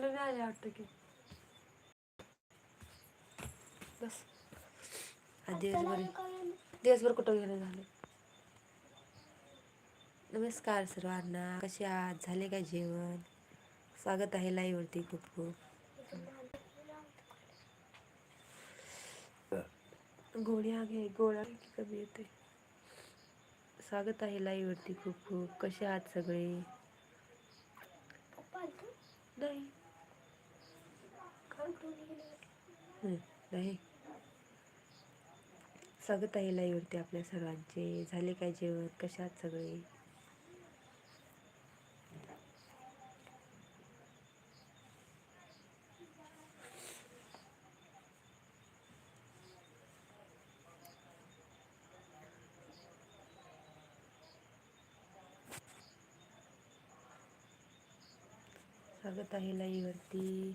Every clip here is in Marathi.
नाही आले वाटतं की. बस. दिवसभर दिवसभर कुठं घेणं झालं? नमस्कार सर्वांना. कसे आहात? झाले काय जेवण? स्वागत आहे लाईव्हवरती खूप खूप. गोळ्या घे गोळ्या की कमी येते. स्वागत आहे लाईव्हवरती खूप खूप. कसे आहात सगळे? नाही. नाही. स्वागत आहे आपल्या सर्वांचे. झाले काय जेवण? कशात सगळे? स्वागत आहे लाईवरती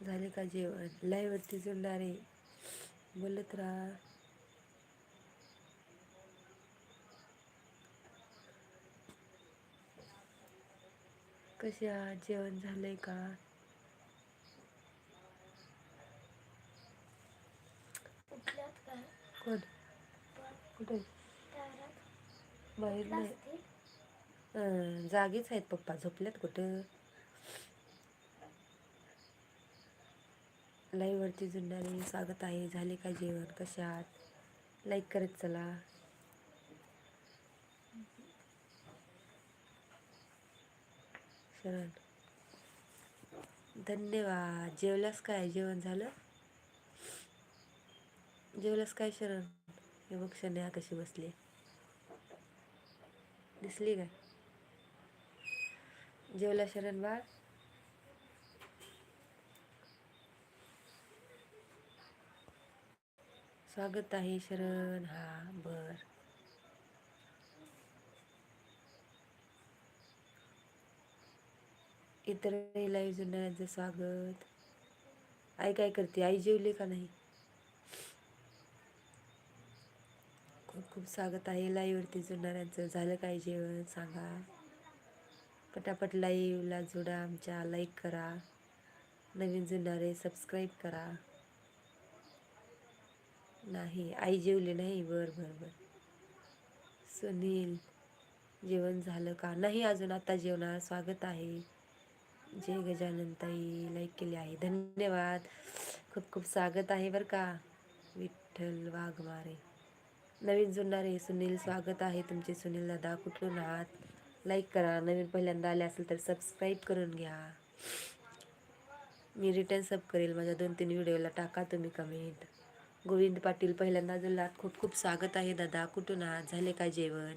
झाले का जेवण? लाईव्हवरती जोडणारे. बोलत राहा. कसे आहात? जेवण झालंय का? कोण? कुठे? बाहेर नाही. अं, जागीच आहेत पप्पा. झोपल्यात कुठं? लाईव्हवरती जुळणारे स्वागत आहे. झाले का जेवण? कसे आहात? लाईक करत चला. शरण. धन्यवाद. जेवलास काय? जेवण झालं? जेवलास काय शरण? हे बघ शन्या कशी बसली दिसली काय? जेवला शरण बाळ? स्वागत आहे शरण. हा बर. इतर लाईव्ह जुन्याचं स्वागत. आई काय करते? आई जेवली का नाही? खूप खूप स्वागत आहे. लाईव्हवरती जुळणाऱ्यांचं झालं काय जेवण? सांगा. पटापट लाईव्हला जोडा आमच्या. लाईक करा. नवीन जुळणारे सबस्क्राईब करा. नाही आई जेवली नाही? बर बर बर. सुनील जेवण झालं का? नाही अजून आता जेवणार. स्वागत आहे. जय गजानन ताई. लाईक केली आहे. धन्यवाद. खूप खूप स्वागत आहे बरं का. विठ्ठल वाघमारे. नवीन जुळणारे सुनील स्वागत आहे तुमचे. सुनील दादा कुठून आहात? लाईक करा. नवीन पहिल्यांदा आले असेल तर सबस्क्राईब करून घ्या. मी रिटर्न सब करेल. माझ्या दोन तीन व्हिडिओला टाका तुम्ही कमेंट गोविंद पाटील पहिल्यांदा जुळलात खूप खूप स्वागत आहे दादा. कुठून आहात? झाले का जेवण?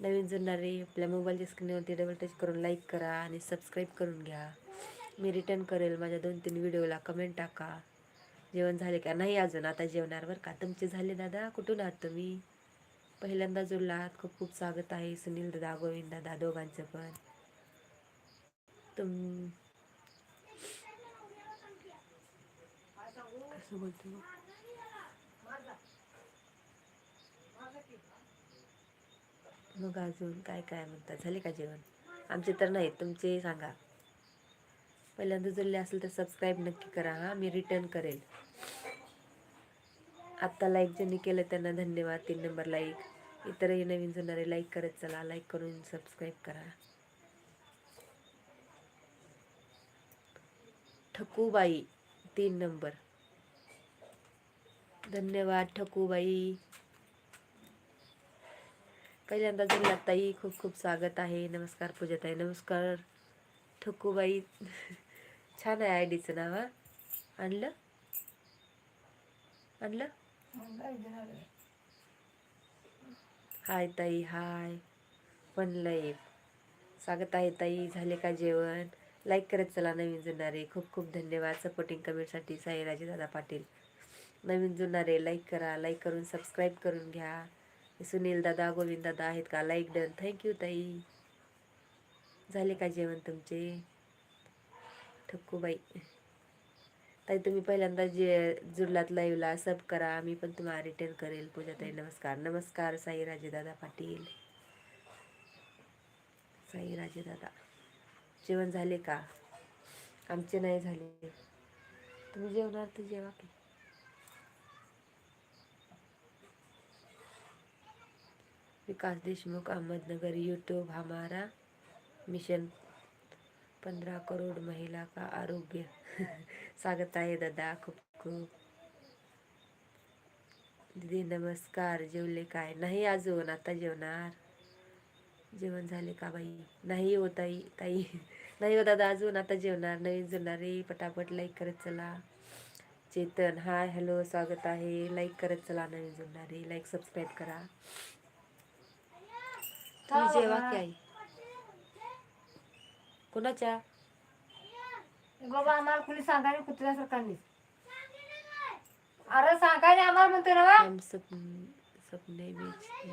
नवीन जुळणारे आपल्या मोबाईलच्या स्क्रीनवरती डबल टच करून लाईक करा आणि सबस्क्राईब करून घ्या. मी रिटर्न करेल माझ्या दोन तीन व्हिडिओला कमेंट टाका. जेवण झाले का? नाही अजून. आता जेवणार बरं का? तुमचे झाले दादा? कुठून आहात तुम्ही? पहिल्यांदा जुळलात खूप खूप स्वागत आहे सुनील दादा गोविंद दादा दोघांचं पण. तुम कसं बोलतो मग? अजून काय काय म्हणतात झाले का जेवण? आमचे तर नाही तुमचे सांगा. पहिल्यांदा जुळले असेल तर सबस्क्राईब नक्की करा हां. मी रिटर्न करेल. आत्ता लाईक ज्यांनी केलं त्यांना धन्यवाद. तीन नंबर लाईक इतरही नवीन जुनारे लाईक करत चला. लाईक करून सबस्क्राईब करा. ठकूबाई तीन नंबर धन्यवाद ठकूबाई. पहिल्यांदा जुळला ताई खूप खूप स्वागत आहे. नमस्कार पूजाताई नमस्कार ठकूबाई. छान आहे आय डीचं नाव हा? आणलं? आणलं? हाय ताई हाय. पण लाईव्ह स्वागत आहे ताई झाले का जेवण? लाईक करत चला नवीन जुनारे खूप खूप धन्यवाद. सपोर्टिंग कमेंटसाठी साईराजे दादा पाटील. नवीन जुळणारे लाईक करा लाईक करून सबस्क्राईब करून घ्या. सुनील दादा गोविंद दादा आहेत का? लाईक डन थँक्यू ताई. झाले का जेवण तुमचे? ठक्कूबाई. ताई तुम्ही पहिल्यांदा जे जुडलात लाईव्हला सब करा. मी पण तुम्हाला रिटर्न करेल. पूजा ताई नमस्कार. नमस्कार साई राजेदादा पाटील. साई राजेदादा जेवण झाले का? आमचे नाही झाले. तुम्ही जेवणार तर जेवा की. विकास देशमुख अहमदनगर यूट्यूब हमारा मिशन पंधरा करोड महिला का आरोग्य. स्वागत आहे दादा. खूप खूप. दीदी नमस्कार. जेवले काय? नाही अजून. आता जेवणार. जेवण झाले का बाई? नाही हो ताई. ताई. नाही हो दादा अजून आता जेवणार. नवीन जुळणारे पटापट लाईक करत चला. चेतन हाय हॅलो स्वागत आहे. लाईक करत चला. नवीन जुळणारे लाईक सबस्क्राईब करा. तुम्ही जेवा की आई. कोणाच्या? बाबा आम्हाला कुणी सांगायला सरकारने अरे सांगायला आम्हाला म्हणतो ना बा. हम सपन सपने बेचते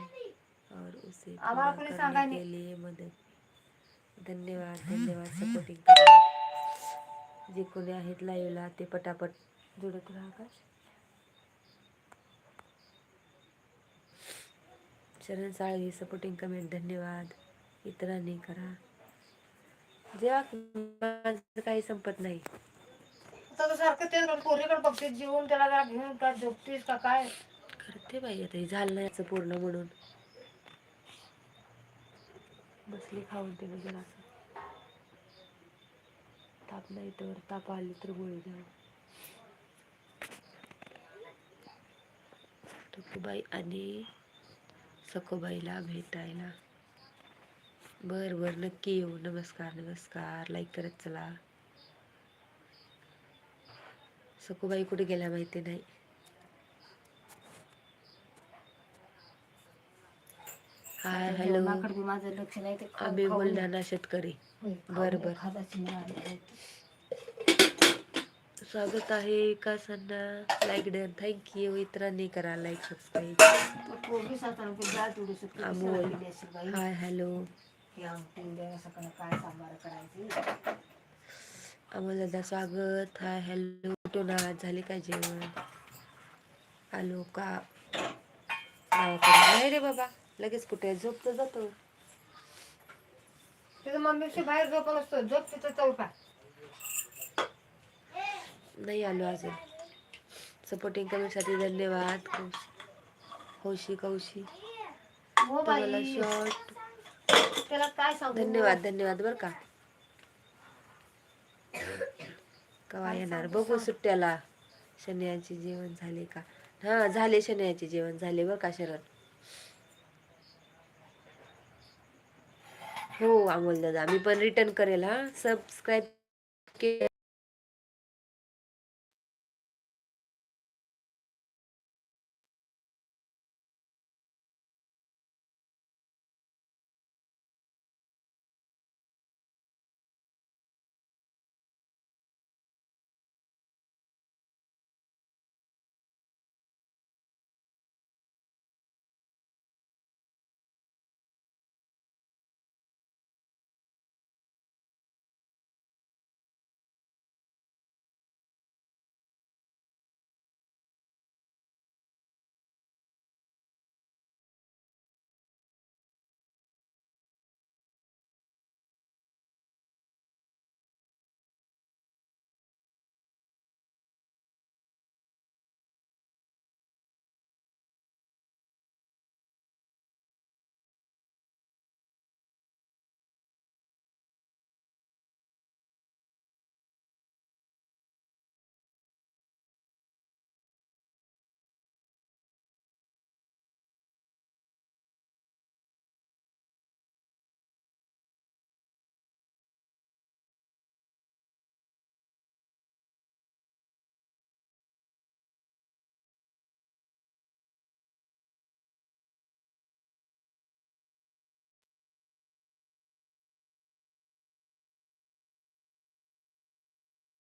और उसे आम्हाला पूरा कोणी करने सांगायला के लिए मदत धन्यवाद धन्यवाद सपोर्टिंग जे कोणी आहेत लाईव्हला ते पटापट जुडत राहा का? शरण साळवी सपोर्टिंग कमेंट धन्यवाद. इतरांनी करा. जेव्हा माझं काही संपत नाही. आता सारखं तेच करतो, पोरीकडे बघते जेवून त्याला जरा घेऊन का झोपतीस का काय? करते बाई आता हे झालं नाही याचं पूर्ण म्हणून. बसली खाऊन ते जरा असं. ताप नाही तर ताप आली तर गोळी द्या टुकूबाई आणि सखोबाईला भेटायला. बर बर. नक्की येऊ. नमस्कार नमस्कार. लाईक करत चला. सखूबाई कुठे गेल्या माहिती नाही. हाय हॅलो माझं लक्ष नाही आम्ही बुलढाणा शेतकरी. बर. स्वागत आहे विकासांना लाईक डन थँक्यू इतरांनी करा लाईक सबस्क्राईब की अमोल. हाय हॅलो अमोल दादा स्वागत. हाय हॅलो कुठून आहात झाले काय जेवण? आलो का? नाही रे बाबा लगेच कुठे झोपतो जातो. तिथं मम्मीशी बाहेर झोपत असतो. झोप तिथं चौका नाही आलो अजून. सपोर्टिंग कमेंटसाठी धन्यवाद. हौशी कौशी. हो तुम्हाला बाई शॉर्ट सांगू? धन्यवाद धन्यवाद बर का. कवा येणार? बघू सुट्ट्याला. शनियांचे जेवण झाले का? हा झाले शनियाचे जेवण झाले बर का शरण? हो अमोल दादा मी पण रिटर्न करेल हा. सबस्क्राईब के